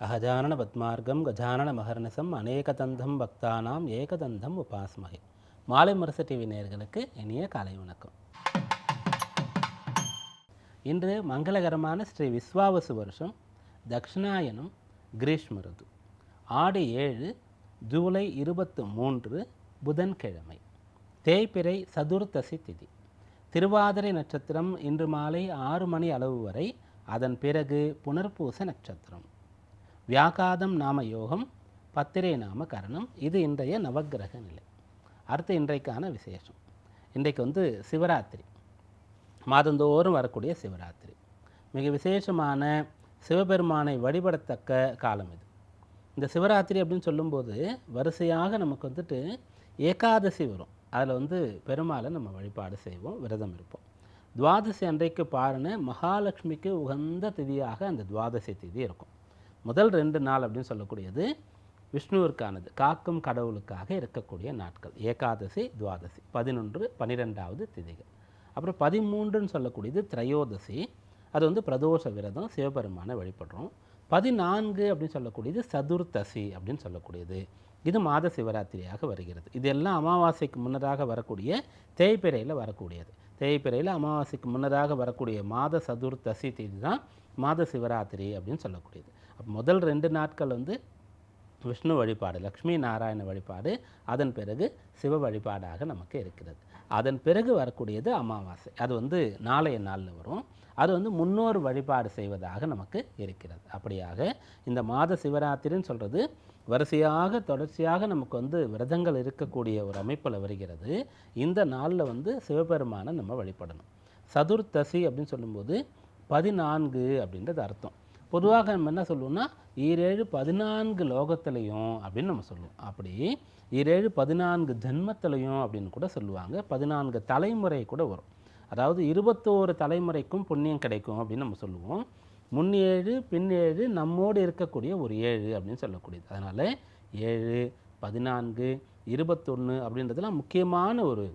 அகஜானன பத்மார்க்கம் கஜானன மகர்நிசம் அநேகதந்தம் பக்தானாம் ஏகதந்தம் உபாஸ்மகை மாலை முரசு டிவி நேர்களுக்கு இனிய காலை வணக்கம். இன்று மங்களகரமான ஸ்ரீ விஸ்வாவசு வருஷம் தக்ஷிணாயனம் கிரீஷ்ம ருது. ஆடி ஏழு ஜூலை இருபத்து மூன்று புதன்கிழமை. தேய்பிறை சதுர்த்தசி திதி. திருவாதிரை நட்சத்திரம் இன்று மாலை ஆறு மணி அளவு வரை அதன் பிறகு புனர்பூச நட்சத்திரம். வியாகாதம் நாம யோகம் பத்திரை நாம கரணம் இது இன்றைய நவக்கிரக நிலை. அடுத்து இன்றைக்கான விசேஷம். இன்றைக்கு வந்து சிவராத்திரி. மாதந்தோறும் வரக்கூடிய சிவராத்திரி. மிக விசேஷமான சிவபெருமானை வழிபடத்தக்க காலம் இது. இந்த சிவராத்திரி அப்படின்னு சொல்லும்போது வரிசையாக நமக்கு வந்துட்டு ஏகாதசி வரும். அதில் வந்து பெருமாளை நம்ம வழிபாடு செய்வோம் விரதம் இருப்போம். துவாதசி அன்றைக்கு பாருன்னு மகாலட்சுமிக்கு உகந்த திதியாக அந்த துவாதசி திதி இருக்கும். முதல் ரெண்டு நாள் அப்படின்னு சொல்லக்கூடியது விஷ்ணுவிற்கானது. காக்கும் கடவுளுக்காக இருக்கக்கூடிய நாட்கள். ஏகாதசி துவாதசி. பதினொன்று பன்னிரெண்டாவது திதிகள். அப்புறம் பதிமூன்றுன்னு சொல்லக்கூடியது திரையோதசி. அது வந்து பிரதோஷ விரதம் சிவபெருமானை வழிபடுறோம். பதினான்கு அப்படின்னு சொல்லக்கூடியது சதுர்த்தசி அப்படின்னு சொல்லக்கூடியது. இது மாத சிவராத்திரியாக வருகிறது. இதெல்லாம் அமாவாசைக்கு முன்னதாக வரக்கூடிய தேய்பிரையில் வரக்கூடியது. தேய்பிரையில் அமாவாசைக்கு முன்னதாக வரக்கூடிய மாத சதுர்த்தசி தேதி தான் மாத சிவராத்திரி அப்படின்னு சொல்லக்கூடியது. முதல் ரெண்டு நாட்கள் வந்து விஷ்ணு வழிபாடு லக்ஷ்மி நாராயண வழிபாடு அதன் பிறகு சிவ வழிபாடாக நமக்கு இருக்கிறது. அதன் பிறகு வரக்கூடியது அமாவாசை. அது வந்து நாளைய நாளில் வரும். அது வந்து முன்னோர் வழிபாடு செய்வதாக நமக்கு இருக்கிறது. அப்படியாக இந்த மாத சிவராத்திரின்னு சொல்கிறது வரிசையாக தொடர்ச்சியாக நமக்கு வந்து விரதங்கள் இருக்கக்கூடிய ஒரு அமைப்பில் வருகிறது. இந்த நாளில் வந்து சிவபெருமானை நம்ம வழிபடணும். சதுர்த்தசி அப்படின்னு சொல்லும்போது பதினான்கு அப்படின்றது அர்த்தம். பொதுவாக நம்ம என்ன சொல்லுவோம்னா ஈரேழு பதினான்கு லோகத்திலையும் அப்படின்னு நம்ம சொல்லுவோம். அப்படி ஈரேழு பதினான்கு ஜென்மத்திலையும் அப்படின்னு கூட சொல்லுவாங்க. பதினான்கு தலைமுறை கூட வரும். அதாவது இருபத்தோரு தலைமுறைக்கும் புண்ணியம் கிடைக்கும் அப்படின்னு நம்ம சொல்லுவோம். முன் ஏழு பின் ஏழு நம்மோடு இருக்கக்கூடிய ஒரு ஏழு அப்படின்னு சொல்லக்கூடியது. அதனால் ஏழு பதினான்கு இருபத்தொன்று அப்படின்றதுலாம் முக்கியமான ஒரு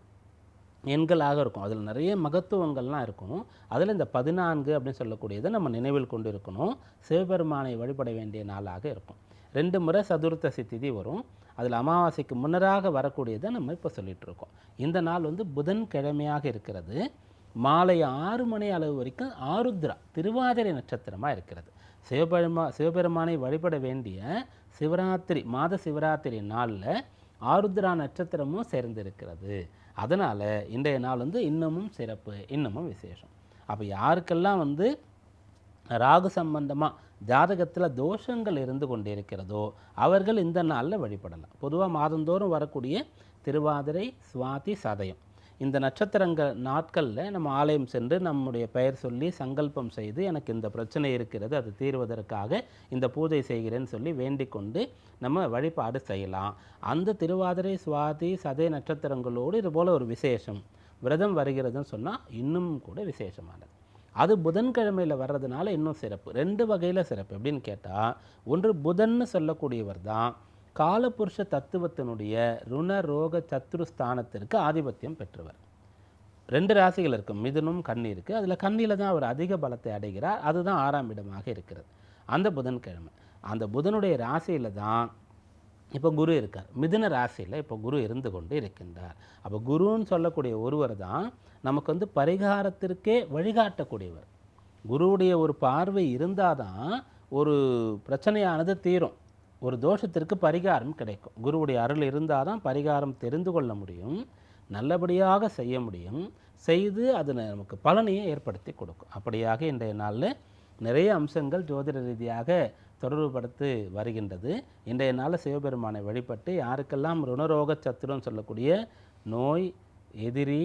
எண்களாக இருக்கும். அதில் நிறைய மகத்துவங்கள்லாம் இருக்கும். அதில் இந்த பதினான்கு அப்படின்னு சொல்லக்கூடியதை நம்ம நினைவில் கொண்டு இருக்கணும். சிவபெருமானை வழிபட வேண்டிய நாளாக இருக்கும். ரெண்டு முறை சதுர்த்த சித்திதி வரும். அதில் அமாவாசைக்கு முன்னராக வரக்கூடியதை நம்ம இப்போ சொல்லிகிட்ருக்கோம் இருக்கோம். இந்த நாள் வந்து புதன் கிழமையாக இருக்கிறது. மாலை ஆறு மணி அளவு வரைக்கும் ஆருத்ரா திருவாதிரை நட்சத்திரமாக இருக்கிறது. சிவபெருமா சிவபெருமானை வழிபட வேண்டிய சிவராத்திரி மாத சிவராத்திரி நாளில் ஆருத்ரா நட்சத்திரமும் சேர்ந்திருக்கிறது. அதனால் இன்றைய நாள் வந்து இன்னமும் சிறப்பு இன்னமும் விசேஷம். அப்போ யாருக்கெல்லாம் வந்து ராகு சம்பந்தமாக ஜாதகத்தில் தோஷங்கள் இருந்து கொண்டிருக்கிறதோ அவர்கள் இந்த நாளில் வழிபடலாம். பொதுவாக மாதந்தோறும் வரக்கூடிய திருவாதிரை சுவாதி சதயம். இந்த நட்சத்திரங்கள் நாட்களில் நம்ம ஆலயம் சென்று நம்முடைய பெயர் சொல்லி சங்கல்பம் செய்து எனக்கு இந்த பிரச்சனை இருக்கிறது அது தீர்வதற்காக இந்த பூஜை செய்கிறேன்னு சொல்லி வேண்டிக் கொண்டு நம்ம வழிபாடு செய்யலாம். அந்த திருவாதிரை சுவாதி சதய நட்சத்திரங்களோடு இது போல் ஒரு விசேஷம். விரதம் வருகிறதுன்னு சொன்னால் இன்னும் கூட விசேஷமானது. அது புதன்கிழமையில் வர்றதுனால இன்னும் சிறப்பு. ரெண்டு வகையில் சிறப்பு. எப்படின்னு கேட்டால் ஒன்று புதன்னு சொல்லக்கூடியவர் தான் காலபுருஷ தத்துவத்தினுடைய ருண ரோக சத்துரு ஸ்தானத்திற்கு ஆதிபத்தியம் பெற்றவர். ரெண்டு ராசிகள் இருக்கும் மிதுனும் கண்ணி இருக்குது அதில் கண்ணியில் தான் அவர் அதிக பலத்தை அடைகிறார். அதுதான் ஆறாம் இடமாக இருக்கிறது. அந்த புதன்கிழமை அந்த புதனுடைய ராசியில் தான் இப்போ குரு இருக்கார். மிதுன ராசியில் இப்போ குரு இருந்து கொண்டு இருக்கின்றார். அப்போ குருன்னு சொல்லக்கூடிய ஒருவர் தான் நமக்கு வந்து பரிகாரத்திற்கே வழிகாட்டக்கூடியவர். குருவுடைய ஒரு பார்வை இருந்தால் தான் ஒரு பிரச்சனையானது தீரும். ஒரு தோஷத்திற்கு பரிகாரம் கிடைக்கும். குருவுடைய அருள் இருந்தால் தான் பரிகாரம் தெரிந்து கொள்ள முடியும் நல்லபடியாக செய்ய முடியும். செய்து அது நமக்கு பலனையை ஏற்படுத்தி கொடுக்கும். அப்படியாக இன்றைய நாளில் நிறைய அம்சங்கள் ஜோதிட ரீதியாக தொடர்புபடுத்தி வருகின்றது. இன்றைய நாளில் சிவபெருமானை வழிபட்டு யாருக்கெல்லாம் ருணரோக சத்துடன் சொல்லக்கூடிய நோய் எதிரி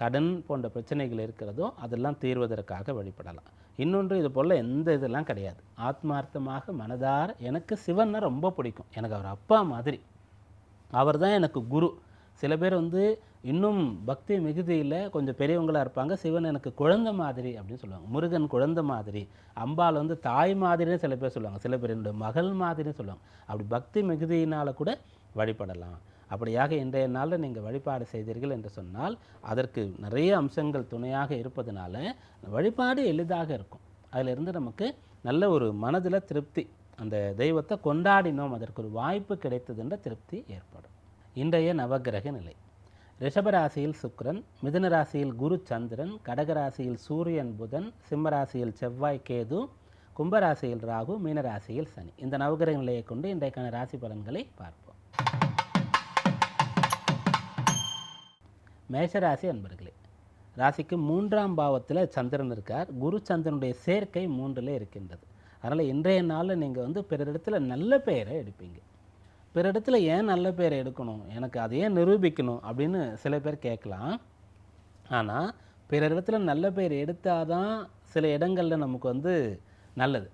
கடன் போன்ற பிரச்சனைகள் இருக்கிறதோ அதெல்லாம் தீர்வதற்காக வழிபடலாம். இன்னொன்று இது போல் எந்த இதெல்லாம் கிடையாது. ஆத்மார்த்தமாக மனதார எனக்கு சிவன்னா ரொம்ப பிடிக்கும். எனக்கு அவர் அப்பா மாதிரி. அவர் தான் எனக்கு குரு. சில பேர் வந்து இன்னும் பக்தி மிகுதியில் கொஞ்சம் பெரியவங்களாக இருப்பாங்க. சிவன் எனக்கு குழந்தை மாதிரி அப்படின்னு சொல்லுவாங்க. முருகன் குழந்தை மாதிரி. அம்பாள் வந்து தாய் மாதிரின்னு சில பேர் சொல்லுவாங்க. சில பேர் என்னுடைய மகள் மாதிரின்னு சொல்லுவாங்க. அப்படி பக்தி மிகுதியினால் கூட வழிபடலாம். அப்படியாக இன்றைய நாளில் நீங்கள் வழிபாடு செய்தீர்கள் என்று சொன்னால் அதற்கு நிறைய அம்சங்கள் துணையாக இருப்பதனால வழிபாடு எளிதாக இருக்கும். அதிலிருந்து நமக்கு நல்ல ஒரு மனதில் திருப்தி அந்த தெய்வத்தை கொண்டாடினோம் அதற்கு ஒரு வாய்ப்பு கிடைத்ததுன்ற திருப்தி ஏற்படும். இன்றைய நவக்கிரக நிலை. ரிஷபராசியில் சுக்ரன் மிதுனராசியில் குரு சந்திரன் கடகராசியில் சூரியன் புதன் சிம்மராசியில் செவ்வாய் கேது கும்பராசியில் ராகு மீனராசியில் சனி. இந்த நவகிரக நிலையை கொண்டு இன்றைக்கான ராசி பலன்களை பார்ப்போம். மேஷராசி அன்பர்களே ராசிக்கு மூன்றாம் பாவத்தில் சந்திரன் இருக்கார். குரு சந்திரனுடைய சேர்க்கை மூன்றில் இருக்கின்றது. அதனால் இன்றைய நாளில் நீங்கள் வந்து பிறரிடத்துல நல்ல பெயரை எடுப்பீங்க. பிறரிடத்துல ஏன் நல்ல பெயரை எடுக்கணும்? எனக்கு அதை ஏன் நிரூபிக்கணும் அப்படின்னு சில பேர் கேட்கலாம். ஆனால் பிறரிடத்துல நல்ல பெயர் எடுத்தாதான் சில இடங்களில் நமக்கு வந்து நல்லது.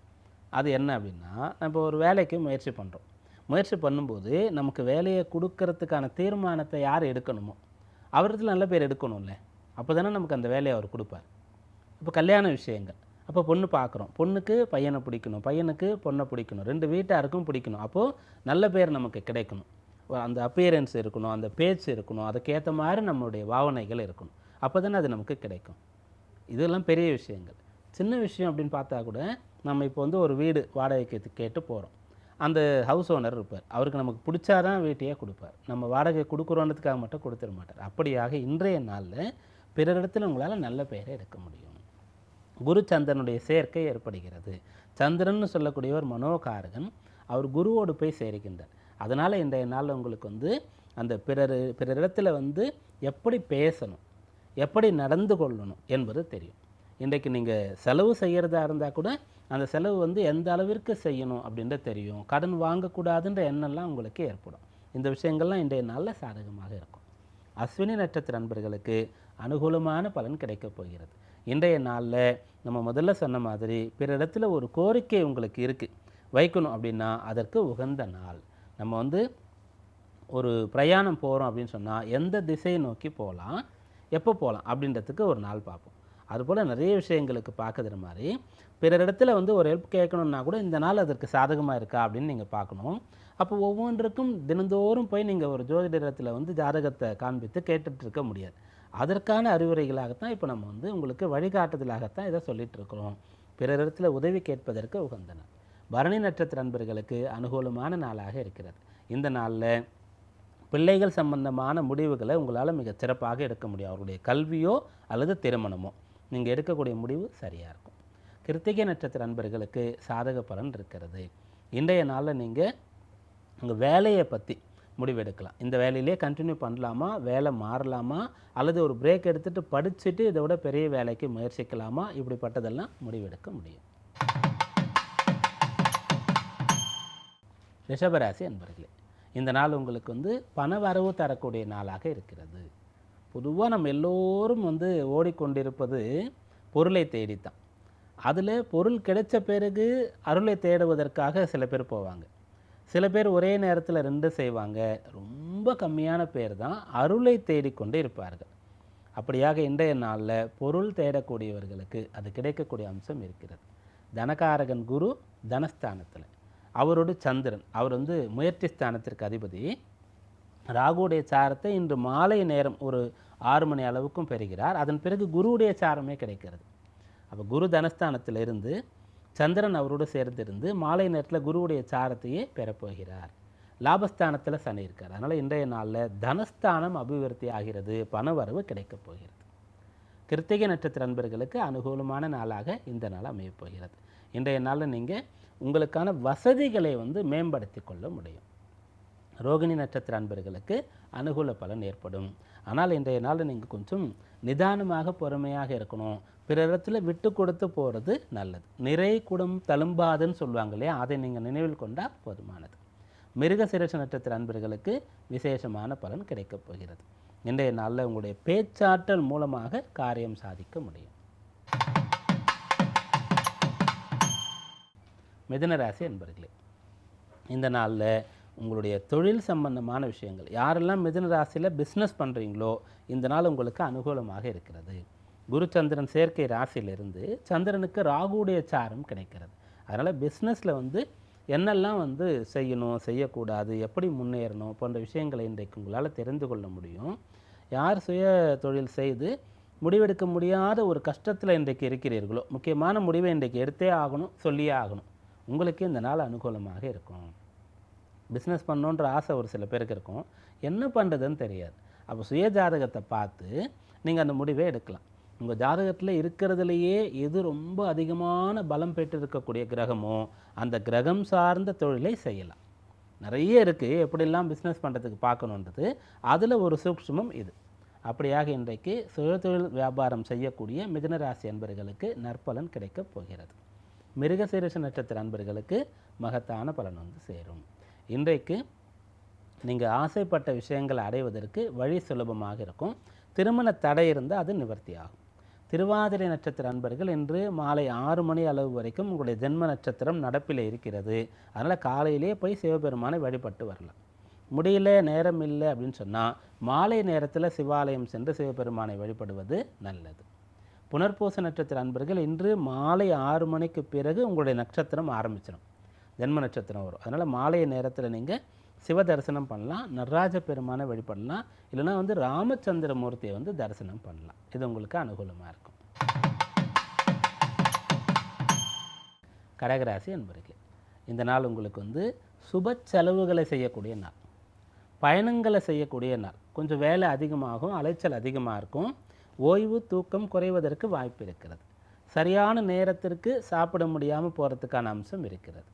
அது என்ன அப்படின்னா நம்ம ஒரு வேலைக்கு முயற்சி பண்ணுறோம் முயற்சி பண்ணும்போது நமக்கு வேலையை கொடுக்கறதுக்கான தீர்மானத்தை யார் எடுக்கணுமோ? அவர்கிட்ட நல்ல பேர் எடுக்கணும்ல. அப்போ தானே நமக்கு அந்த வேலையை அவர் கொடுப்பார். இப்போ கல்யாண விஷயங்கள். அப்போ பொண்ணு பார்க்குறோம். பொண்ணுக்கு பையனை பிடிக்கணும். பையனுக்கு பொண்ணை பிடிக்கணும். ரெண்டு வீட்டாருக்கும் பிடிக்கணும். அப்போது நல்ல பேர் நமக்கு கிடைக்கணும். அந்த அப்பியரன்ஸ் இருக்கணும். அந்த பேச்சு இருக்கணும். அதுக்கேற்ற மாதிரி நம்மளுடைய பாவனைகள் இருக்கணும். அப்போ தானே அது நமக்கு கிடைக்கும். இதெல்லாம் பெரிய விஷயங்கள். சின்ன விஷயம் அப்படின்னு பார்த்தா கூட நம்ம இப்போ வந்து ஒரு வீடு வாடகைக்கு கேட்டு போகிறோம். அந்த ஹவுஸ் ஓனர் இருப்பார். அவருக்கு நமக்கு பிடிச்சாதான் வீட்டையே கொடுப்பார். நம்ம வாடகை கொடுக்குறோன்றதுக்காக மட்டும் கொடுத்துட மாட்டார். அப்படியாக இன்றைய நாளில் பிறரிடத்தில் உங்களால் நல்ல பெயரை எடுக்க முடியும். குரு சந்திரனுடைய சேர்க்கை ஏற்படுகிறது. சந்திரன்னு சொல்லக்கூடியவர் மனோகாரகன். அவர் குருவோடு போய் சேர்க்கின்றார் அதனால் இன்றைய நாளில் உங்களுக்கு வந்து அந்த பிறர் பிறரிடத்தில் வந்து எப்படி பேசணும் எப்படி நடந்து கொள்ளணும் என்பது தெரியும். இன்றைக்கு நீங்கள் செலவு செய்கிறதா இருந்தால் கூட அந்த செலவு வந்து எந்த அளவிற்கு செய்யணும் அப்படின்றது தெரியும். கடன் வாங்கக்கூடாதுன்ற எண்ணம்லாம் உங்களுக்கு ஏற்படும். இந்த விஷயங்கள்லாம் இன்றைய நாளில் சாதகமாக இருக்கும். அஸ்வினி நட்சத்திர நண்பர்களுக்கு அனுகூலமான பலன் கிடைக்கப் போகிறது. இன்றைய நாளில் நம்ம முதல்ல சொன்ன மாதிரி பிற இடத்துல ஒரு கோரிக்கை உங்களுக்கு இருக்குது வைக்கணும் அப்படின்னா அதற்கு உகந்த நாள். நம்ம வந்து ஒரு பிரயாணம் போகிறோம் அப்படின்னு சொன்னால் எந்த திசையை நோக்கி போகலாம் எப்போ போகலாம் அப்படின்றதுக்கு ஒரு நாள் பார்ப்போம். அதுபோல் நிறைய விஷயங்களுக்கு பார்க்குற மாதிரி பிறரிடத்தில் வந்து ஒரு ஹெல்ப் கேட்கணுன்னா கூட இந்த நாள் அதற்கு சாதகமாக இருக்கா அப்படின்னு நீங்கள் பார்க்கணும். அப்போ ஒவ்வொன்றுக்கும் தினந்தோறும் போய் நீங்கள் ஒரு ஜோதிடத்தில் வந்து ஜாதகத்தை காண்பித்து கேட்டுட்ருக்க முடியாது. அதற்கான அறிவுரைகளாகத்தான் இப்போ நம்ம வந்து உங்களுக்கு வழிகாட்டுதலாகத்தான் இதை சொல்லிகிட்டு இருக்கிறோம். பிறரிடத்துல உதவி கேட்பதற்கு உகந்த நாள். பரணி நட்சத்திர நண்பர்களுக்கு அனுகூலமான நாளாக இருக்கிறது. இந்த நாளில் பிள்ளைகள் சம்பந்தமான முடிவுகளை உங்களால் மிக சிறப்பாக எடுக்க முடியும். அவருடைய கல்வியோ அல்லது திருமணமோ. நீங்கள் எடுக்கக்கூடிய முடிவு சரியாக இருக்கும். கிருத்திகை நட்சத்திர நண்பர்களுக்கு சாதக பலன் இருக்கிறது. இன்றைய நாளில் நீங்கள் உங்கள் வேலையை பற்றி முடிவெடுக்கலாம். இந்த வேலையிலே கண்டினியூ பண்ணலாமா? வேலை மாறலாமா? அல்லது ஒரு பிரேக் எடுத்துகிட்டு படிச்சுட்டு இதை விட பெரிய வேலைக்கு முயற்சிக்கலாமா? இப்படிப்பட்டதெல்லாம் முடிவெடுக்க முடியும். ரிஷபராசி அன்பர்களே இந்த நாள் உங்களுக்கு வந்து பண வரவு தரக்கூடிய நாளாக இருக்கிறது. பொதுவாக நம்ம எல்லோரும் வந்து ஓடிக்கொண்டிருப்பது பொருளை தேடித்தான். அதில் பொருள் கிடைச்ச பிறகு அருளை தேடுவதற்காக சில பேர் போவாங்க. சில பேர் ஒரே நேரத்தில் ரெண்டு செய்வாங்க. ரொம்ப கம்மியான பேர் தான் அருளை தேடிக்கொண்டு இருப்பார்கள். அப்படியாக இன்றைய நாளில் பொருள் தேடக்கூடியவர்களுக்கு அது கிடைக்கக்கூடிய அம்சம் இருக்கிறது. தனகாரகன் குரு தனஸ்தானத்தில். அவரோடு சந்திரன். அவர் வந்து முயற்சி ஸ்தானத்திற்கு அதிபதி. ராகுடைய சாரத்தை இன்று மாலை நேரம் ஒரு ஆறு மணி அளவுக்கும் பெறுகிறார். அதன் பிறகு குருவுடைய சாரமே கிடைக்கிறது. அப்போ குரு தனஸ்தானத்தில் இருந்து சந்திரன் அவரோடு சேர்ந்திருந்து மாலை நேரத்தில் குருவுடைய சாரத்தையே பெறப்போகிறார் லாபஸ்தானத்தில் சனி இருக்கார். அதனால் இன்றைய நாளில் தனஸ்தானம் அபிவிருத்தி ஆகிறது பணவரவு கிடைக்கப் போகிறது. கிருத்திகை நட்சத்திர நண்பர்களுக்கு அனுகூலமான நாளாக இந்த நாள் அமையப்போகிறது இன்றைய நாளில் நீங்கள் உங்களுக்கான வசதிகளை வந்து மேம்படுத்தி கொள்ள முடியும். ரோகிணி நட்சத்திர அன்பர்களுக்கு அனுகூல பலன் ஏற்படும். ஆனால் இன்றைய நாளில் நீங்கள் கொஞ்சம் நிதானமாக பொறுமையாக இருக்கணும். பிறரிடத்துல விட்டு கொடுத்து போகிறது நல்லது. நிறை குடம் தழும்பாதுன்னு சொல்லுவாங்க இல்லையா? அதை நீங்கள் நினைவில் கொண்டால் போதுமானது. மிருக சிரச நட்சத்திர அன்பர்களுக்கு விசேஷமான பலன் கிடைக்கப் போகிறது. இன்றைய நாளில் உங்களுடைய பேச்சாற்றல் மூலமாக காரியம் சாதிக்க முடியும். மிதனராசி என்பர்களே அன்பர்களே இந்த நாளில் உங்களுடைய தொழில் சம்பந்தமான விஷயங்கள் யாரெல்லாம் மிதன ராசியில் பிஸ்னஸ் பண்ணுறீங்களோ இந்த நாள் உங்களுக்கு அனுகூலமாக இருக்கிறது. குரு சந்திரன் சேர்க்கை ராசியிலிருந்து சந்திரனுக்கு ராகுடைய சாரம் கிடைக்கிறது. அதனால் பிஸ்னஸில் வந்து என்னெல்லாம் வந்து செய்யணும் செய்யக்கூடாது எப்படி முன்னேறணும் போன்ற விஷயங்களை இன்றைக்கு உங்களால் தெரிந்து கொள்ள முடியும். யார் சுய தொழில் செய்து முடிவெடுக்க முடியாத ஒரு கஷ்டத்தில் இன்றைக்கு இருக்கிறீர்களோ முக்கியமான முடிவை இன்றைக்கு எடுத்தே ஆகணும் சொல்லியே ஆகணும். உங்களுக்கு இந்த நாள் அனுகூலமாக இருக்கும். பிஸ்னஸ் பண்ணணுன்ற ஆசை ஒரு சில பேருக்கு இருக்கும். என்ன பண்ணுறதுன்னு தெரியாது. அப்போ சுய ஜாதகத்தை பார்த்து நீங்கள் அந்த முடிவை எடுக்கலாம். உங்கள் ஜாதகத்தில் இருக்கிறதுலையே எது ரொம்ப அதிகமான பலம் பெற்று இருக்கக்கூடிய கிரகமோ அந்த கிரகம் சார்ந்த தொழிலை செய்யலாம். நிறைய இருக்குது எப்படிலாம் பிஸ்னஸ் பண்ணுறதுக்கு பார்க்கணுன்றது. அதில் ஒரு சூக்ஷமம் இது. அப்படியாக இன்றைக்கு சுயதொழில் வியாபாரம் செய்யக்கூடிய மிதனராசி அன்பர்களுக்கு நற்பலன் கிடைக்கப் போகிறது. மிருகசீரிஷ நட்சத்திர அன்பர்களுக்கு மகத்தான பலன் வந்து சேரும். இன்றைக்கு நீங்கள் ஆசைப்பட்ட விஷயங்களை அடைவதற்கு வழி சுலபமாக இருக்கும். திருமண தடை இருந்தால் அது நிவர்த்தி ஆகும் திருவாதிரை நட்சத்திர அன்பர்கள் இன்று மாலை ஆறு மணி அளவு வரைக்கும் உங்களுடைய ஜென்ம நட்சத்திரம் நடப்பில் இருக்கிறது. அதனால் காலையிலே போய் சிவபெருமானை வழிபட்டு வரலாம். முடியல நேரம் இல்லை அப்படின்னு சொன்னால் மாலை நேரத்தில் சிவாலயம் சென்று சிவபெருமானை வழிபடுவது நல்லது. புனர்பூச நட்சத்திர அன்பர்கள் இன்று மாலை ஆறு மணிக்கு பிறகு உங்களுடைய நட்சத்திரம் ஆரம்பிச்சிடும் ஜென்ம நட்சத்திரம் வரும். அதனால் மாலை நேரத்தில் நீங்கள் சிவ தரிசனம் பண்ணலாம் நடராஜ பெருமானை வழிபடலாம் இல்லைன்னா வந்து ராமச்சந்திர மூர்த்தியை வந்து தரிசனம் பண்ணலாம். இது உங்களுக்கு அனுகூலமாக இருக்கும். கடகராசி அன்பர்களே இந்த நாள் உங்களுக்கு வந்து சுப செலவுகளை செய்யக்கூடிய நாள். பயணங்களை செய்யக்கூடிய நாள். கொஞ்சம் வேலை அதிகமாகும் அலைச்சல் அதிகமாக இருக்கும். ஓய்வு தூக்கம் குறைவதற்கு வாய்ப்பு இருக்கிறது. சரியான நேரத்திற்கு சாப்பிட முடியாமல் போகிறதுக்கான அம்சம் இருக்கிறது.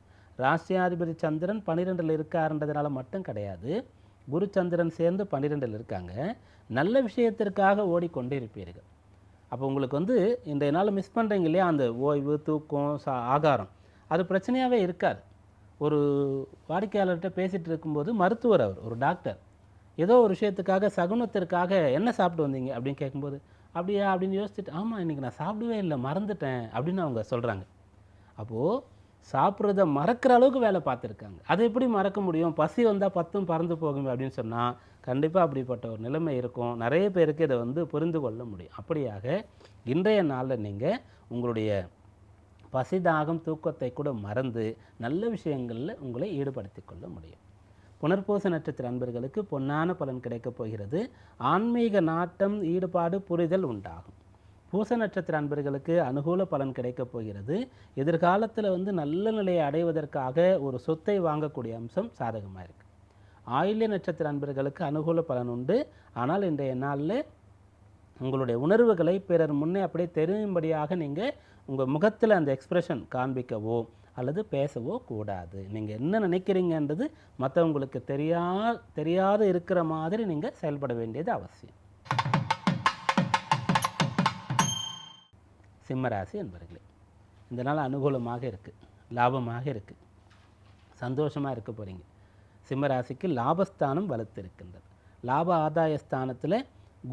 ராசியாதிபதி சந்திரன் பன்னிரெண்டில் இருக்காருன்றதுனால மட்டும் கிடையாது. குரு சந்திரன் சேர்ந்து பன்னிரெண்டில் இருக்காங்க. நல்ல விஷயத்திற்காக ஓடிக்கொண்டே இருப்பீர்கள் அப்போ உங்களுக்கு வந்து இன்றைய நாள் மிஸ் பண்ணுறீங்க இல்லையா? அந்த ஓய்வு தூக்கம் சா ஆகாரம். அது பிரச்சனையாகவே இருக்காது. ஒரு வாடிக்கையாளர்கிட்ட பேசிகிட்டு இருக்கும்போது மருத்துவர் அவர் ஒரு டாக்டர். ஏதோ ஒரு விஷயத்துக்காக சகுனத்திற்காக என்ன சாப்பிட்டு வந்தீங்க அப்படின்னு கேட்கும்போது அப்படியா? அப்படின்னு யோசிச்சுட்டு ஆமாம் இன்றைக்கி நான் சாப்பிடவே இல்லை மறந்துட்டேன். அப்படின்னு அவங்க சொல்கிறாங்க அப்போது சாப்பிட்றத மறக்கிற அளவுக்கு வேலை பார்த்துருக்காங்க. அதை எப்படி மறக்க முடியும்? பசி வந்தால் பத்தும் பறந்து போகும் அப்படின்னு சொன்னால் கண்டிப்பாக அப்படிப்பட்ட ஒரு நிலைமை இருக்கும். நிறைய பேருக்கு இதை வந்து புரிந்து கொள்ள முடியும். அப்படியாக இன்றைய நாளில் நீங்கள் உங்களுடைய பசி தாகம் தூக்கத்தை கூட மறந்து நல்ல விஷயங்களில் உங்களை ஈடுபடுத்தி கொள்ள முடியும். புனர்பூச நட்சத்திர அன்பர்களுக்கு பொன்னான பலன் கிடைக்கப் போகிறது. ஆன்மீக நாட்டம் ஈடுபாடு புரிதல் உண்டாகும். பூச நட்சத்திர அன்பர்களுக்கு அனுகூல பலன் கிடைக்கப் போகிறது. எதிர்காலத்தில் வந்து நல்ல நிலையை அடைவதற்காக ஒரு சொத்தை வாங்கக்கூடிய அம்சம் சாதகமாக இருக்குது ஆயுள்ய நட்சத்திர அன்பர்களுக்கு அனுகூல பலன் உண்டு. ஆனால் இன்றைய நாளில் உங்களுடைய உணர்வுகளை பிறர் முன்னே அப்படியே தெரியும்படியாக நீங்கள் உங்கள் முகத்தில் அந்த எக்ஸ்ப்ரெஷன் காண்பிக்கவோ அல்லது பேசவோ கூடாது. நீங்கள் என்ன நினைக்கிறீங்கன்றது மற்றவங்களுக்கு தெரியா தெரியாத இருக்கிற மாதிரி நீங்கள் செயல்பட வேண்டியது அவசியம். சிம்மராசி என்பர்களே இந்த நாள் அனுகூலமாக இருக்குது லாபமாக இருக்குது சந்தோஷமாக இருக்க போகிறீங்க சிம்மராசிக்கு லாபஸ்தானம் வலுத்து இருக்கின்றது லாப ஆதாய ஸ்தானத்தில்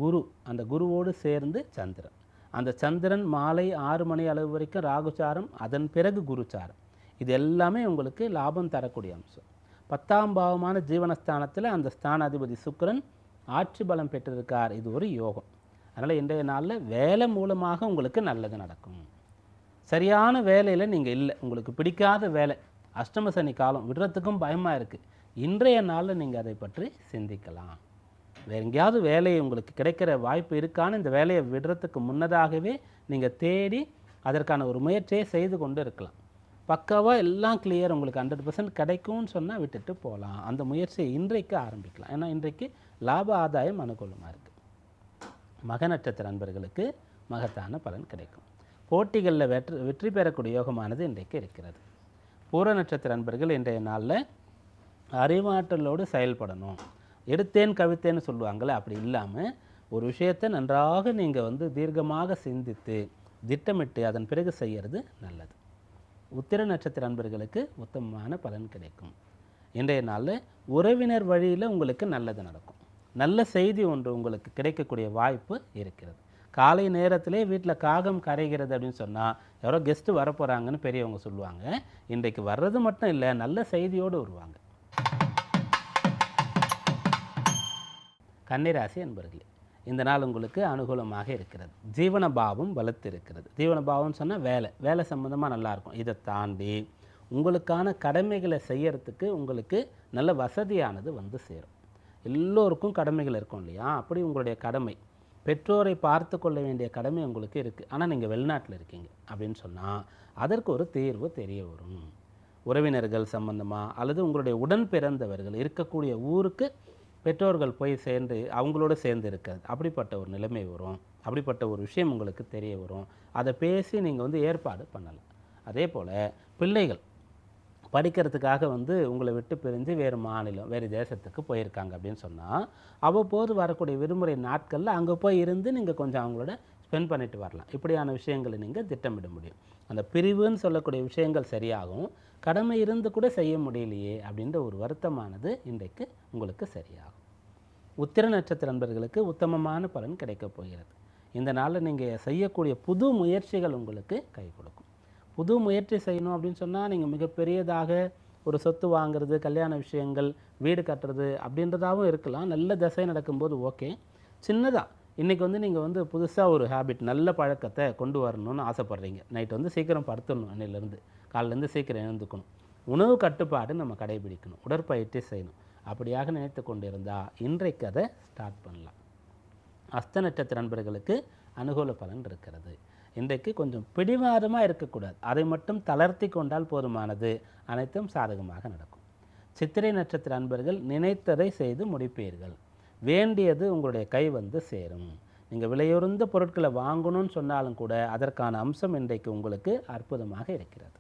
குரு அந்த குருவோடு சேர்ந்து சந்திரன். அந்த சந்திரன் மாலை ஆறு மணி அளவு வரைக்கும் ராகுச்சாரம் அதன் பிறகு குருச்சாரம் இது எல்லாமே உங்களுக்கு லாபம் தரக்கூடிய அம்சம். பத்தாம் பாவமான ஜீவனஸ்தானத்தில் அந்த ஸ்தானாதிபதி சுக்கரன் ஆட்சி பலம் பெற்றிருக்கார். இது ஒரு யோகம். அதனால் இன்றைய நாளில் வேலை மூலமாக உங்களுக்கு நல்லது நடக்கும். சரியான வேலையில் நீங்கள் இல்லை. உங்களுக்கு பிடிக்காத வேலை. அஷ்டம சனி காலம் விடுறதுக்கும் பயமாக இருக்குது இன்றைய நாளில் நீங்கள் அதை பற்றி சிந்திக்கலாம். வேறு எங்கேயாவது வேலை உங்களுக்கு கிடைக்கிற வாய்ப்பு இருக்கான்னு இந்த வேலையை விடுறதுக்கு முன்னதாகவே நீங்கள் தேடி அதற்கான ஒரு முயற்சியை செய்து கொண்டு இருக்கலாம். பக்காவாக எல்லாம் கிளியர் உங்களுக்கு ஹண்ட்ரட் பர்சன்ட் கிடைக்கும்னு சொன்னால் விட்டுட்டு போகலாம் அந்த முயற்சியை இன்றைக்கு ஆரம்பிக்கலாம். ஏன்னா இன்றைக்கு லாப ஆதாயம் அனுகூலமாக இருக்குது மக நட்சத்திர அன்பர்களுக்கு மகத்தான பலன் கிடைக்கும். போட்டிகளில் வெற்றி வெற்றி பெறக்கூடிய யோகமானது இன்றைக்கு இருக்கிறது. பூர நட்சத்திர அன்பர்கள் இன்றைய நாளில் அறிவாற்றலோடு செயல்படணும். எடுத்தேன் கவித்தேன்னு சொல்லுவாங்களே அப்படி இல்லாமல் ஒரு விஷயத்தை நன்றாக நீங்கள் வந்து தீர்க்கமாக சிந்தித்து திட்டமிட்டு அதன் பிறகு செய்கிறது நல்லது. உத்திர நட்சத்திர அன்பர்களுக்கு உத்தமமான பலன் கிடைக்கும். இன்றைய நாளில் உறவினர் வழியில் உங்களுக்கு நல்லது நடக்கும். நல்ல செய்தி ஒன்று உங்களுக்கு கிடைக்கக்கூடிய வாய்ப்பு இருக்கிறது. காலை நேரத்திலே வீட்டில் காகம் கரைகிறது அப்படின்னு சொன்னால் யாரோ கெஸ்ட்டு வரப்போகிறாங்கன்னு பெரியவங்க சொல்லுவாங்க. இன்றைக்கு வர்றது மட்டும் இல்லை நல்ல செய்தியோடு வருவாங்க. கன்னிராசி என்பர்களே இந்த நாள் உங்களுக்கு அனுகூலமாக இருக்கிறது. ஜீவன பாவம் வலுத்து இருக்கிறது ஜீவன பாவம்னு சொன்னால் வேலை. வேலை சம்மந்தமாக நல்லாயிருக்கும் இதை தாண்டி உங்களுக்கான கடமைகளை செய்யறதுக்கு உங்களுக்கு நல்ல வசதியானது வந்து சேரும். எல்லோருக்கும் கடமைகள் இருக்கும் இல்லையா? அப்படி உங்களுடைய கடமை. பெற்றோரை பார்த்து கொள்ள வேண்டிய கடமை உங்களுக்கு இருக்குது ஆனால் நீங்கள் வெளிநாட்டில் இருக்கீங்க அப்படின்னு சொன்னால் அதற்கு ஒரு தீர்வு தெரிய வரும். உறவினர்கள் சம்பந்தமாக அல்லது உங்களுடைய உடன் பிறந்தவர்கள் இருக்கக்கூடிய ஊருக்கு பெற்றோர்கள் போய் சேர்ந்து அவங்களோட சேர்ந்து இருக்காது அப்படிப்பட்ட ஒரு நிலைமை வரும். அப்படிப்பட்ட ஒரு விஷயம் உங்களுக்கு தெரிய வரும். அதை பேசி நீங்கள் வந்து ஏற்பாடு பண்ணலாம். அதே போல் பிள்ளைகள் படிக்கிறதுக்காக வந்து உங்களை விட்டு பிரிஞ்சு வேறு மாநிலம் வேறு தேசத்துக்கு போயிருக்காங்க அப்படின்னு சொன்னால் அவ்வப்போது வரக்கூடிய விடுமுறை நாட்களில் அங்கே போய் இருந்து நீங்கள் கொஞ்சம் அவங்களோட ஸ்பெண்ட் பண்ணிட்டு வரலாம். இப்படியான விஷயங்களை நீங்கள் திட்டமிட முடியும். அந்த பிரிவுன்னு சொல்லக்கூடிய விஷயங்கள் சரியாகும். கடமை இருந்து கூட செய்ய முடியலையே அப்படின்ற ஒரு வருத்தமானது இன்றைக்கு உங்களுக்கு சரியாகும். உத்திர நட்சத்திர நண்பர்களுக்கு உத்தமமான பலன் கிடைக்கப் போகிறது. இந்த நாளில் நீங்கள் செய்யக்கூடிய புது முயற்சிகள் உங்களுக்கு கை கொடுக்கும். புது முயற்சி செய்யணும் அப்படின்னு சொன்னால் நீங்கள் மிகப்பெரியதாக ஒரு சொத்து வாங்குறது கல்யாண விஷயங்கள் வீடு கட்டுறது அப்படின்றதாகவும் இருக்கலாம். நல்ல திசை நடக்கும்போது ஓகே. சின்னதாக இன்றைக்கி வந்து நீங்கள் வந்து புதுசாக ஒரு ஹேபிட் நல்ல பழக்கத்தை கொண்டு வரணும்னு ஆசைப்பட்றீங்க. நைட் வந்து சீக்கிரம் படுத்துடணும் அன்னையிலேருந்து. காலிலேருந்து சீக்கிரம் எழுந்துக்கணும். உணவு கட்டுப்பாடு நம்ம கடைபிடிக்கணும். உடற்பயிற்சி செய்யணும். அப்படியாக நினைத்து கொண்டு இருந்தால் இன்றைக்கு அதை ஸ்டார்ட் பண்ணலாம். அஸ்த நட்சத்திர நண்பர்களுக்கு அனுகூல பலன் இருக்கிறது. இன்றைக்கு கொஞ்சம் பிடிவாதமாக இருக்கக்கூடாது. அதை மட்டும் தளர்த்தி கொண்டால் போதுமானது. அனைத்தும் சாதகமாக நடக்கும். சித்திரை நட்சத்திர அன்பர்கள் நினைத்ததை செய்து முடிப்பீர்கள். வேண்டியது உங்களுடைய கை வந்து சேரும். நீங்கள் விலையுறந்த பொருட்களை வாங்கணும்னு சொன்னாலும் கூட அதற்கான அம்சம் இன்றைக்கு உங்களுக்கு அற்புதமாக இருக்கிறது.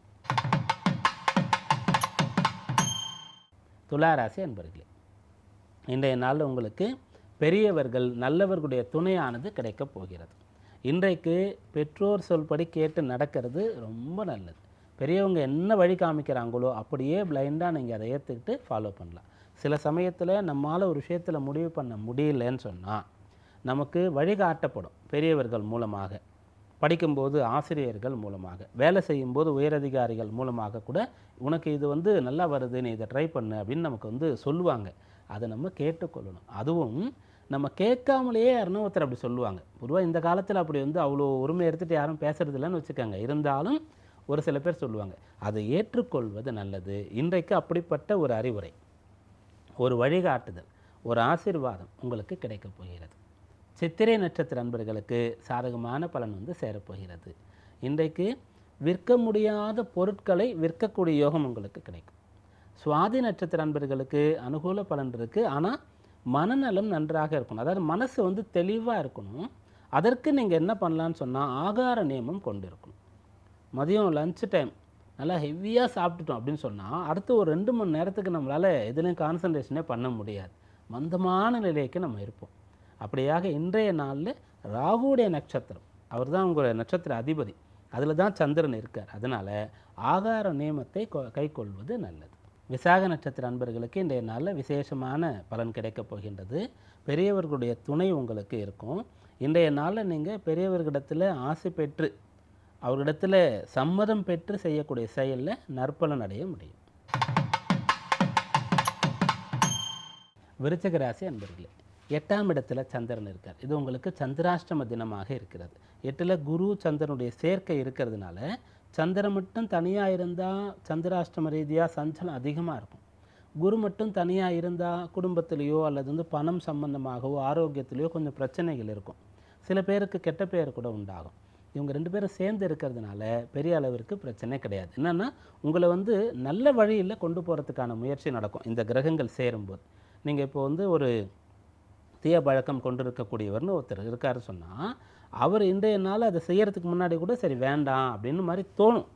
துளாராசி அன்பர்களே இன்றைய நாளில் உங்களுக்கு பெரியவர்கள் நல்லவர்களுடைய துணையானது கிடைக்கப் போகிறது. இன்றைக்கு பெற்றோர் சொல்படி கேட்டு நடக்கிறது ரொம்ப நல்லது. பெரியவங்க என்ன வழி காமிக்கிறாங்களோ அப்படியே பிளைண்டாக நீங்கள் அதை ஏற்றுக்கிட்டு ஃபாலோ பண்ணலாம். சில சமயத்தில் நம்மால் ஒரு விஷயத்தில் முடிவு பண்ண முடியலன்னு சொன்னால் நமக்கு வழிகாட்டப்படும் பெரியவர்கள் மூலமாக. படிக்கும்போது ஆசிரியர்கள் மூலமாக. வேலை செய்யும்போது உயரதிகாரிகள் மூலமாக கூட உனக்கு இது வந்து நல்லா வருது நீ இதை ட்ரை பண்ணு அப்படின்னு நமக்கு வந்து சொல்லுவாங்க. அதை நம்ம கேட்டுக்கொள்ளணும். அதுவும் நம்ம கேட்காமலேயே யாருன்னா ஒருத்தர் அப்படி சொல்லுவாங்க. பொதுவாக இந்த காலத்தில் அப்படி வந்து அவ்வளோ உரிமை எடுத்துகிட்டு யாரும் பேசுறது இல்லைன்னு வச்சுக்கோங்க. இருந்தாலும் ஒரு சில பேர் சொல்லுவாங்க அதை ஏற்றுக்கொள்வது நல்லது. இன்றைக்கு அப்படிப்பட்ட ஒரு அறிவுரை ஒரு வழிகாட்டுதல் ஒரு ஆசீர்வாதம் உங்களுக்கு கிடைக்கப் போகிறது. சித்திரை நட்சத்திர நண்பர்களுக்கு சாதகமான பலன் வந்து சேரப்போகிறது இன்றைக்கு விற்க முடியாத பொருட்களை விற்கக்கூடிய யோகம் உங்களுக்கு கிடைக்கும். சுவாதி நட்சத்திர நண்பர்களுக்கு அனுகூல பலன் இருக்குது ஆனால் மனநலம் நன்றாக இருக்கணும். அதாவது மனசு வந்து தெளிவாக இருக்கணும். அதற்கு நீங்கள் என்ன பண்ணலான்னு சொன்னால் ஆகார நியமம் கொண்டு இருக்கணும் மதியம் லஞ்ச் டைம் நல்லா ஹெவியாக சாப்பிட்டுட்டோம் அப்படின்னு சொன்னால் அடுத்து ஒரு ரெண்டு மணி நேரத்துக்கு நம்மளால் எதுலேயும் கான்சன்ட்ரேஷனே பண்ண முடியாது. மந்தமான நிலைக்கு நம்ம இருப்போம். அப்படியாக இன்றைய நாளில் ராகுடைய நட்சத்திரம் அவர் தான் உங்களுடைய நட்சத்திர அதிபதி. அதில் தான் சந்திரன் இருக்கார். அதனால் ஆகார நியமத்தை கை கொள்வது நல்லது. விசாக நட்சத்திர அன்பர்களுக்கு இன்றைய நாளில் விசேஷமான பலன் கிடைக்கப் போகின்றது. பெரியவர்களுடைய துணை உங்களுக்கு இருக்கும். இன்றைய நாளில் நீங்கள் பெரியவர்களிடத்தில் ஆசை பெற்று அவர்களிடத்தில் சம்மதம் பெற்று செய்யக்கூடிய செயலில் நற்பலன் அடைய முடியும். விருச்சக ராசி அன்பர்களே எட்டாம் இடத்துல சந்திரன் இருக்கார். இது உங்களுக்கு சந்திராஷ்டம தினமாக இருக்கிறது. எட்டில் குரு சந்திரனுடைய சேர்க்கை இருக்கிறதுனால சந்திரன் மட்டும் தனியாக இருந்தால் சந்திராஷ்டம ரீதியாக சஞ்சலம் அதிகமாக இருக்கும். குரு மட்டும் தனியாக இருந்தால் குடும்பத்திலேயோ அல்லது வந்து பணம் சம்பந்தமாகவோ ஆரோக்கியத்திலேயோ கொஞ்சம் பிரச்சனைகள் இருக்கும். சில பேருக்கு கெட்ட பேர் கூட உண்டாகும். இவங்க ரெண்டு பேரும் சேர்ந்து இருக்கிறதுனால பெரிய அளவிற்கு பிரச்சனை கிடையாது. என்னென்னா உங்களை வந்து நல்ல வழியில் கொண்டு போகிறதுக்கான முயற்சி நடக்கும். இந்த கிரகங்கள் சேரும்போது. நீங்கள் இப்போ வந்து ஒரு தீய பழக்கம் கொண்டு இருக்கக்கூடியவர்னு ஒருத்தர் இருக்காரு சொன்னால் அவர் இன்றைய நாள் அதை செய்கிறதுக்கு முன்னாடி கூட சரி வேண்டாம் அப்படின்னு மாதிரி தோணும்.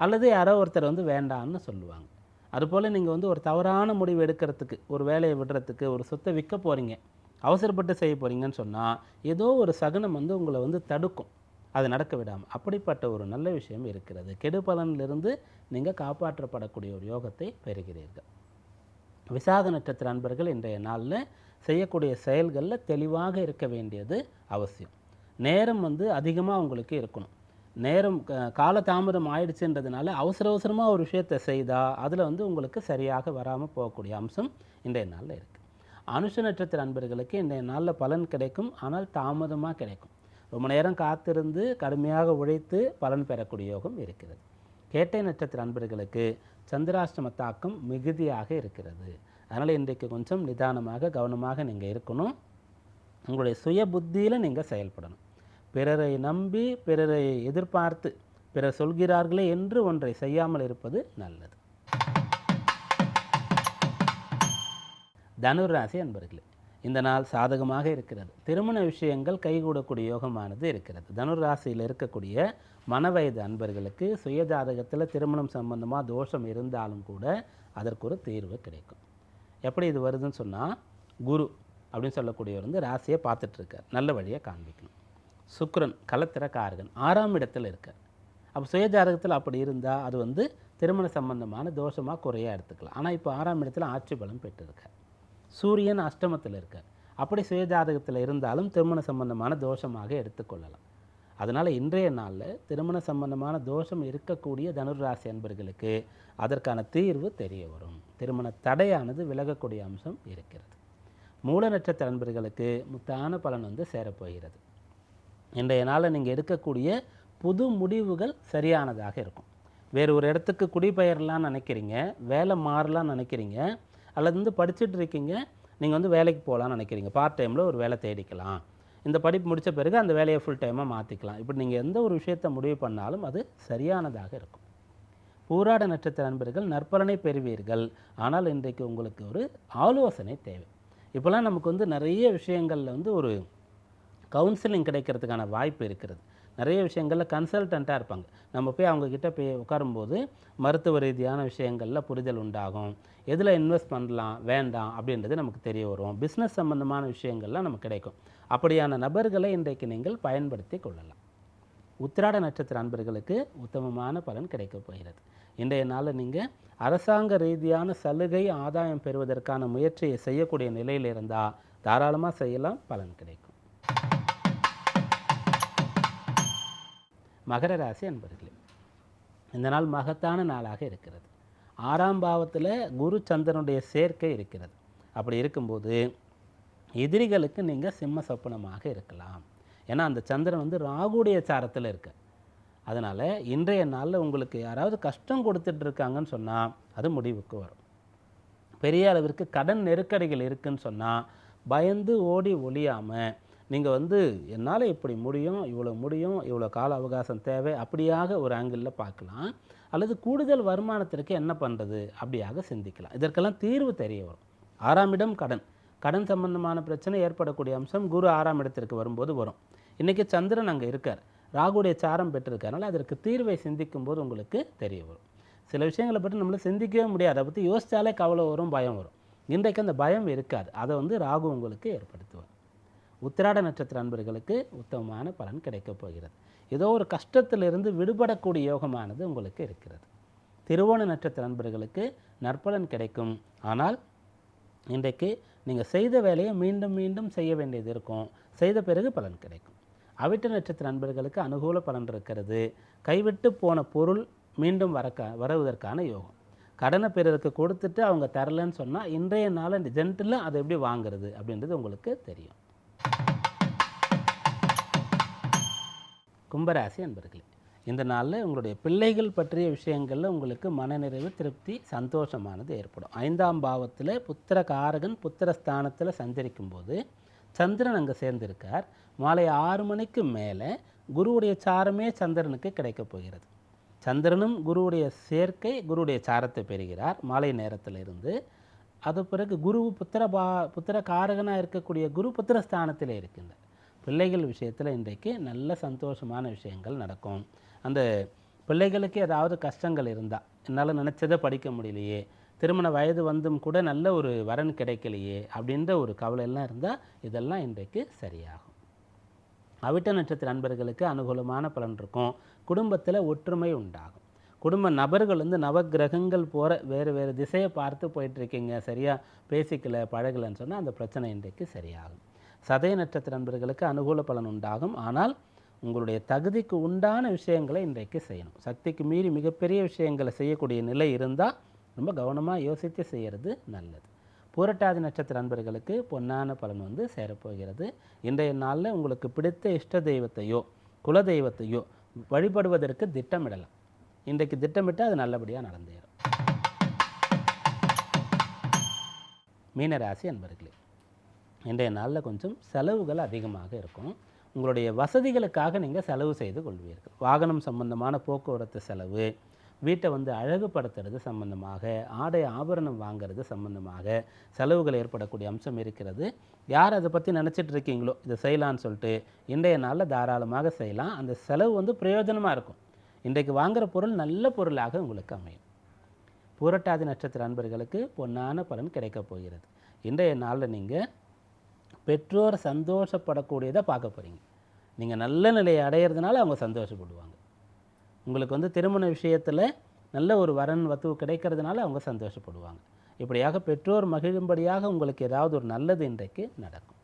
அல்லது யாரோ ஒருத்தர் வந்து வேண்டாம்னு சொல்லுவாங்க. அதுபோல் நீங்கள் வந்து ஒரு தவறான முடிவு எடுக்கிறதுக்கு ஒரு வேலையை விடுறதுக்கு ஒரு சொத்தை விற்க போகிறீங்க அவசரப்பட்டு செய்ய போகிறீங்கன்னு சொன்னால் ஏதோ ஒரு சகுனம் வந்து உங்களை வந்து தடுக்கும். அது நடக்க விடாமல் அப்படிப்பட்ட ஒரு நல்ல விஷயம் இருக்கிறது. கெடுபலனிலிருந்து நீங்கள் காப்பாற்றப்படக்கூடிய ஒரு யோகத்தை பெறுகிறீர்கள். விசாக நட்சத்திர அன்பர்கள் இன்றைய நாளில் செய்யக்கூடிய செயல்களில் தெளிவாக இருக்க வேண்டியது அவசியம். நேரம் வந்து அதிகமாக உங்களுக்கு இருக்கணும். நேரம் கால தாமதம் ஆயிடுச்சுன்றதுனால அவசர அவசரமாக ஒரு விஷயத்தை செய்தால் அதில் வந்து உங்களுக்கு சரியாக வராமல் போகக்கூடிய அம்சம் இன்றைய நாளில் இருக்குது அனுஷ நட்சத்திர அன்பர்களுக்கு இன்றைய நாளில் பலன் கிடைக்கும். ஆனால் தாமதமாக கிடைக்கும். ரொம்ப நேரம் காத்திருந்து கடுமையாக உழைத்து பலன் பெறக்கூடிய யோகம் இருக்கிறது. கேட்டை நட்சத்திர அன்பர்களுக்கு சந்திராஷ்டம தாக்கம் மிகுதியாக இருக்கிறது. அதனால் இன்றைக்கு கொஞ்சம் நிதானமாக கவனமாக நீங்கள் இருக்கணும். உங்களுடைய சுய புத்தியில் நீங்கள் செயல்படணும். பிறரை நம்பி பிறரை எதிர்பார்த்து பிறர் சொல்கிறார்களே என்று ஒன்றை செய்யாமல் இருப்பது நல்லது. தனுர் ராசி அன்பர்களே இந்த நாள் சாதகமாக இருக்கிறது. திருமண விஷயங்கள் கைகூடக்கூடிய யோகமானது இருக்கிறது. தனுர் ராசியில் இருக்கக்கூடிய மனவயது அன்பர்களுக்கு சுயஜாதகத்தில் திருமணம் சம்பந்தமாக தோஷம் இருந்தாலும் கூட அதற்கு ஒரு தீர்வு கிடைக்கும். எப்படி இது வருதுன்னு சொன்னால் குரு அப்படின்னு சொல்லக்கூடியவர் வந்து ராசியை பார்த்துட்ருக்கார் நல்ல வழியை காண்பிக்கணும். சுக்ரன் கலத்திர ஆறாம் இடத்தில் இருக்கார். அப்போ சுயஜாதகத்தில் அப்படி இருந்தால் அது வந்து திருமண சம்பந்தமான தோஷமாக குறையாக எடுத்துக்கலாம். ஆனால் இப்போ ஆறாம் இடத்துல ஆட்சி பலம் பெற்றிருக்கார். சூரியன் அஷ்டமத்தில் இருக்கார். அப்படி சுயஜாதகத்தில் இருந்தாலும் திருமண சம்பந்தமான தோஷமாக எடுத்துக்கொள்ளலாம். அதனால் இன்றைய நாளில் திருமண சம்பந்தமான தோஷம் இருக்கக்கூடிய தனுராசி அன்பர்களுக்கு அதற்கான தீர்வு தெரிய வரும். திருமண தடையானது விலகக்கூடிய அம்சம் இருக்கிறது. மூல நட்சத்திர அன்பர்களுக்கு முத்தான பலன் வந்து சேரப்போகிறது. இன்றைய நாளில் நீங்கள் எடுக்கக்கூடிய புது முடிவுகள் சரியானதாக இருக்கும். வேறு ஒரு இடத்துக்கு குடிபெயரலாம்னு நினைக்கிறீங்க வேலை மாறலாம்னு நினைக்கிறீங்க அல்லது வந்து படிச்சுட்டு இருக்கீங்க நீங்கள் வந்து வேலைக்கு போகலான்னு நினைக்கிறீங்க. பார்ட் டைமில் ஒரு வேலை தேடிக்கலாம். இந்த படிப்பு முடித்த பிறகு அந்த வேலையை ஃபுல் டைமாக மாற்றிக்கலாம் இப்படி நீங்கள் எந்த ஒரு விஷயத்தை முடிவு பண்ணாலும் அது சரியானதாக இருக்கும். பூராட நட்சத்திர நண்பர்கள் நற்பலனை பெறுவீர்கள். ஆனால் இன்றைக்கு உங்களுக்கு ஒரு ஆலோசனை தேவை. இப்போல்லாம் நமக்கு வந்து நிறைய விஷயங்களில் வந்து ஒரு கவுன்சிலிங் கிடைக்கிறதுக்கான வாய்ப்பு இருக்கிறது. நிறைய விஷயங்களில் கன்சல்டண்ட்டாக இருப்பாங்க. நம்ம போய் அவங்கக்கிட்ட போய் உட்காரும்போது மருத்துவ ரீதியான விஷயங்களில் புரிதல் உண்டாகும். எதில் இன்வெஸ்ட் பண்ணலாம் வேண்டாம் அப்படின்றது நமக்கு தெரிய வரும். பிஸ்னஸ் சம்மந்தமான விஷயங்கள்லாம் நமக்கு கிடைக்கும். அப்படியான நபர்களை இன்றைக்கு நீங்கள் பயன்படுத்தி கொள்ளலாம். உத்திராட நட்சத்திர அன்பர்களுக்கு உத்தமமான பலன் கிடைக்கப் போகிறது. இன்றைய நாளில் நீங்கள் அரசாங்க ரீதியான சலுகை ஆதாயம் பெறுவதற்கான முயற்சியை செய்யக்கூடிய நிலையில் இருந்தால் தாராளமாக செய்யலாம். பலன் கிடைக்கும். மகர ராசி அன்பர்களே இந்த நாள் மகத்தான நாளாக இருக்கிறது. ஆறாம் பாவத்தில் குரு சந்திரனுடைய சேர்க்கை இருக்கிறது. அப்படி இருக்கும்போது எதிரிகளுக்கு நீங்கள் சிம்ம சொப்பனமாக இருக்கலாம். ஏன்னா அந்த சந்திரன் வந்து ராகுடைய சாரத்தில் இருக்கு அதனால் இன்றைய நாளில் உங்களுக்கு யாராவது கஷ்டம் கொடுத்துட்டு இருக்காங்கன்னு சொன்னால் அது முடிவுக்கு வரும். பெரிய அளவிற்கு கடன் நெருக்கடிகள் இருக்குன்னு சொன்னால் பயந்து ஓடி ஒழியாமல் நீங்கள் வந்து என்னால் இப்படி முடியும் இவ்வளோ முடியும் இவ்வளோ கால அவகாசம் தேவை அப்படியாக ஒரு ஆங்கிளில் பார்க்கலாம். அல்லது கூடுதல் வருமானத்திற்கு என்ன பண்ணுறது அப்படியாக சிந்திக்கலாம். இதற்கெல்லாம் தீர்வு தெரிய வரும். ஆறாம் இடம் கடன். கடன் சம்பந்தமான பிரச்சனை ஏற்படக்கூடிய அம்சம் குரு ஆறாம் இடத்திற்கு வரும்போது வரும். இன்றைக்கி சந்திரன் அங்கே இருக்கார். ராகுடைய சாரம் பெற்றிருக்கறனால அதற்கு தீர்வை சிந்திக்கும் போது உங்களுக்கு தெரிய வரும். சில விஷயங்களை பற்றி நம்மளால் சிந்திக்கவே முடியாது. அதை பற்றி யோசித்தாலே கவலை வரும் பயம் வரும். இன்றைக்கு அந்த பயம் இருக்காது. அதை வந்து ராகு உங்களுக்கு ஏற்படுத்துவார். உத்திராட நட்சத்திர அன்பர்களுக்கு உத்தமமான பலன் கிடைக்கப் போகிறது. ஏதோ ஒரு கஷ்டத்திலிருந்து விடுபடக்கூடிய யோகமானது உங்களுக்கு இருக்கிறது. திருவோண நட்சத்திர அன்பர்களுக்கு நற்பலன் கிடைக்கும். ஆனால் இன்றைக்கு நீங்கள் செய்த வேலையை மீண்டும் மீண்டும் செய்ய வேண்டியது இருக்கும். செய்த பிறகு பலன் கிடைக்கும். அவிட்ட நட்சத்திர அன்பர்களுக்கு அனுகூல பலன் இருக்கிறது. கைவிட்டு போன பொருள் மீண்டும் வரக்க வருவதற்கான யோகம். கடனை பிறருக்கு கொடுத்துட்டு அவங்க தரலன்னு சொன்னால் இன்றைய நாள் ஜென்டில் அதை எப்படி வாங்குறது அப்படின்றது உங்களுக்கு தெரியும். கும்பராசி அன்பர்களே இந்த நாளில் உங்களுடைய பிள்ளைகள் பற்றிய விஷயங்களில் உங்களுக்கு மனநிறைவு திருப்தி சந்தோஷமானது ஏற்படும். ஐந்தாம் பாவத்தில் புத்திர காரகன் புத்திர ஸ்தானத்தில் சஞ்சரிக்கும் போது சந்திரன் அங்கே சேர்ந்திருக்கார். மாலை ஆறு மணிக்கு மேலே குருவுடைய சாரமே சந்திரனுக்கு கிடைக்கப் போகிறது. சந்திரனும் குருவுடைய சேர்க்கை குருவுடைய சாரத்தை பெறுகிறார். மாலை நேரத்தில் இருந்து அது பிறகு குரு புத்திர பா புத்திர காரகனாக இருக்கக்கூடிய குரு புத்திர ஸ்தானத்தில் இருக்கின்ற பிள்ளைகள் விஷயத்தில் இன்றைக்கு நல்ல சந்தோஷமான விஷயங்கள் நடக்கும். அந்த பிள்ளைகளுக்கு ஏதாவது கஷ்டங்கள் இருந்தால் என்னால் நினச்சதை படிக்க முடியலையே திருமண வயது வந்தும் கூட நல்ல ஒரு வரன் கிடைக்கலையே அப்படின்ற ஒரு கவலையெல்லாம் இருந்தால் இதெல்லாம் இன்றைக்கு சரியாகும். அவிட்ட நட்சத்திர நண்பர்களுக்கு அனுகூலமான பலன் இருக்கும். குடும்பத்தில் ஒற்றுமை உண்டாகும். குடும்ப நபர்கள் வந்து நவக்கிரகங்கள் போகிற வேறு வேறு திசையை பார்த்து போயிட்டுருக்கீங்க. சரியாக பேசிக்கல பழகலைன்னு சொன்னால் அந்த பிரச்சனை இன்றைக்கு சரியாகும். சதய நட்சத்திர நண்பர்களுக்கு அனுகூல பலன் உண்டாகும். ஆனால் உங்களுடைய தகுதிக்கு உண்டான விஷயங்களை இன்றைக்கு செய்யணும். சக்திக்கு மீறி மிகப்பெரிய விஷயங்களை செய்யக்கூடிய நிலை இருந்தால் ரொம்ப கவனமாக யோசித்து செய்கிறது நல்லது. பூரட்டாதி நட்சத்திர நண்பர்களுக்கு பொன்னான பலன் வந்து சேரப்போகிறது. இன்றைய நாளில் உங்களுக்கு பிடித்த இஷ்ட தெய்வத்தையோ குல தெய்வத்தையோ வழிபடுவதற்கு திட்டமிடலாம். இன்றைக்கு திட்டமிட்டால் அது நல்லபடியாக நடந்தேறும். மீனராசி அன்பர்களே இன்றைய நாளில் கொஞ்சம் செலவுகள் அதிகமாக இருக்கும். உங்களுடைய வசதிகளுக்காக நீங்கள் செலவு செய்து கொள்வீர்கள். வாகனம் சம்பந்தமான போக்குவரத்து செலவு வீட்டை வந்து அழகுபடுத்துறது சம்பந்தமாக ஆடை ஆபரணம் வாங்குறது சம்பந்தமாக செலவுகள் ஏற்படக்கூடிய அம்சம் இருக்கிறது. யார் அதை பற்றி நினச்சிட்டு இருக்கீங்களோ இதை செய்யலான்னு சொல்லிட்டு இன்றைய நாளில் தாராளமாக செய்யலாம். அந்த செலவு வந்து பிரயோஜனமாக இருக்கும். இன்றைக்கு வாங்குகிற பொருள் நல்ல பொருளாக உங்களுக்கு அமையும். பூரட்டாதி நட்சத்திர அன்பர்களுக்கு பொன்னான பலன் கிடைக்கப் போகிறது. இன்றைய நாளில் நீங்கள் பெற்றோர் சந்தோஷப்படக்கூடியதை பார்க்க போகிறீங்க நீங்கள் நல்ல நிலையை அடையிறதுனால அவங்க சந்தோஷப்படுவாங்க. உங்களுக்கு வந்து திருமண விஷயத்தில் நல்ல ஒரு வரன் வத்து கிடைக்கிறதுனால அவங்க சந்தோஷப்படுவாங்க. இப்படியாக பெற்றோர் மகிழும்படியாக உங்களுக்கு ஏதாவது ஒரு நல்லது இன்றைக்கு நடக்கும்.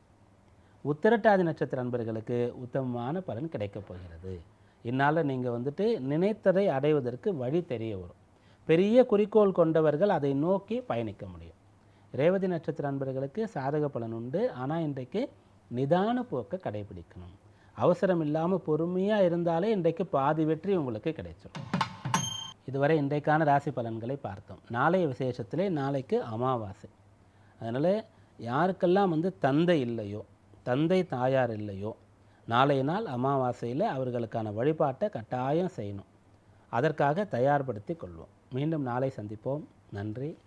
உத்திரட்டாதி நட்சத்திர அன்பர்களுக்கு உத்தமமான பலன் கிடைக்கப் போகிறது. இதனால் நீங்கள் வந்துட்டு நினைத்ததை அடைவதற்கு வழி தெரிய வரும். பெரிய குறிக்கோள் கொண்டவர்கள் அதை நோக்கி பயணிக்க முடியும். ரேவதி நட்சத்திர அன்பர்களுக்கு சாதக பலன் உண்டு. ஆனால் இன்றைக்கு நிதான போக்கை கடைபிடிக்கணும். அவசரம் இல்லாமல் பொறுமையாக இருந்தாலே இன்றைக்கு பாதி வெற்றி உங்களுக்கு கிடைச்சிடும் இதுவரை இன்றைக்கான ராசி பலன்களை பார்த்தோம். நாளைய விசேஷத்திலே நாளைக்கு அமாவாசை. அதனால் யாருக்கெல்லாம் வந்து தந்தை இல்லையோ தந்தை தாயார் இல்லையோ நாளைய நாள் அமாவாசையில் அவர்களுக்கான வழிபாட்டை கட்டாயம் செய்யணும். அதற்காக தயார்படுத்தி கொள்வோம். மீண்டும் நாளை சந்திப்போம். நன்றி.